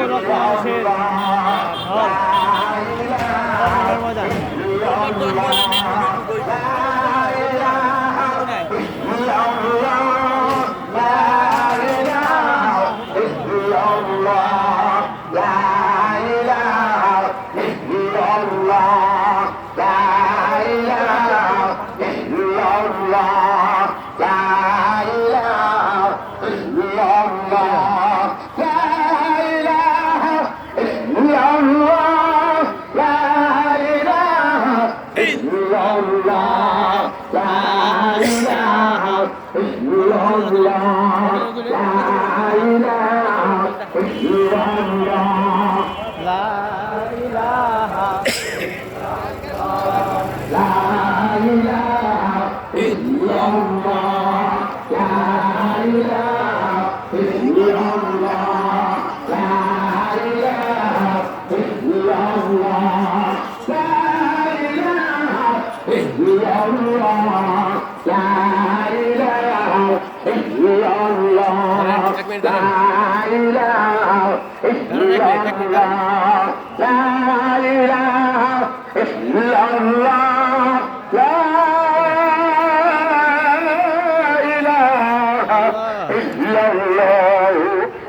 啊！লা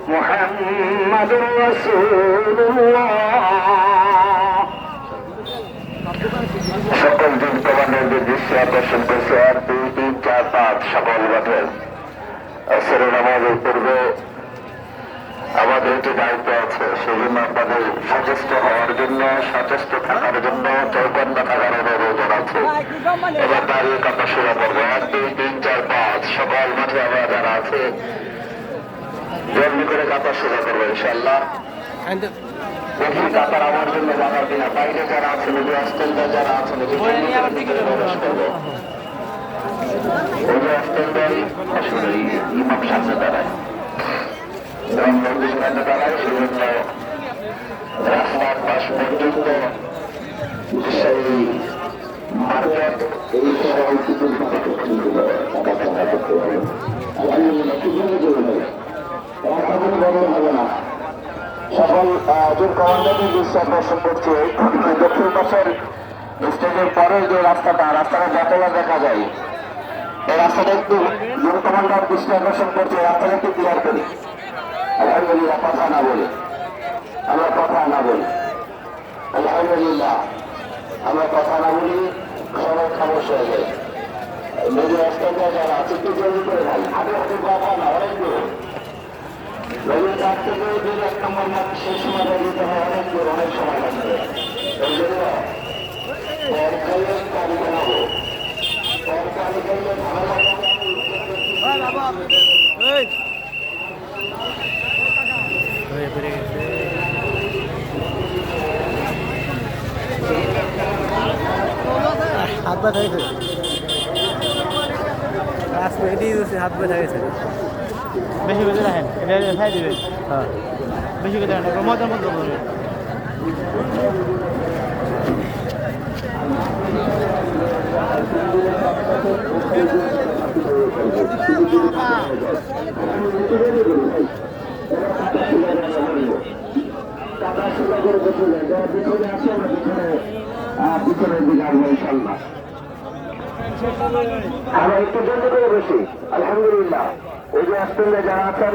محمد رسول الله সকল দিন কমান্ডারদের দৃষ্টি আকর্ষণ করছে আর দুই তিন চার পাঁচ সকল মাঠের আসলে নামাজের পূর্বে একটি দায়িত্ব আছে সেই জন্য আপনাদের সচেষ্ট হওয়ার জন্য সচেষ্ট থাকার জন্য চৌকান্ন থাকার অনুরোধ জানাচ্ছে এবার দাঁড়িয়ে কাপড় শুরু করব। এক দুই তিন চার পাঁচ। সকল মাঠে আমরা যারা আছে জলদি করে কাপড় শুরু করব ইনশাল্লাহ কাতার আমার জন্য যাবার কিনা। বাইরে যারা আছেন যারা আছেন ওই প্রবেশ করব। ওই যে আসতেন আসলে ইমাম সামনে দাঁড়ায় মন্দির সামনে দাঁড়ায় সেজন্য রাস্তার পাশ পর্যন্ত সেই মার্কেট এই সবাই কিছু হবে না সকল একজন কমান্ডারের দৃষ্টি আকর্ষণ করছে দক্ষিণ পাশের স্টেজের পরের যে রাস্তাটা রাস্তাটা যতবার দেখা একটু জোর কমান্ডার দৃষ্টি আকর্ষণ করছে, রাস্তাটা একটু ক্লিয়ার করি। আলহামদুলিল্লাহ, কথা না বলি। আমরা কথা না বলি। আলহামদুলিল্লাহ, আমরা কথা না বলি, সবাই খামোশ হয়ে যায়। যদি রাস্তাটা যারা একটু জলদি করে ভাই আগে হাতে কথা না, অনেক দূর। অনেক দূর, অনেক সময় লাগবে। হাত ব্যথা গেছে আজকে এটাই হচ্ছে হাত ব্যথা গেছে বেশি করে রাখেন এটা খাই দিবেন। হ্যাঁ। বেশি করে রাখেন মজার মতো বলবেন। পিছনের দিকে ইনশাল্লাহ আমরা একটু জন্য করে বসি। আলহামদুলিল্লাহ। ওই যে অস্ট্রেলিয়া যারা আছেন,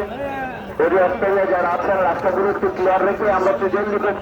ওই যে অস্ট্রেলিয়া যারা আছেন, রাস্তাগুলো একটু ক্লিয়ার রেখে আমরা একটু করে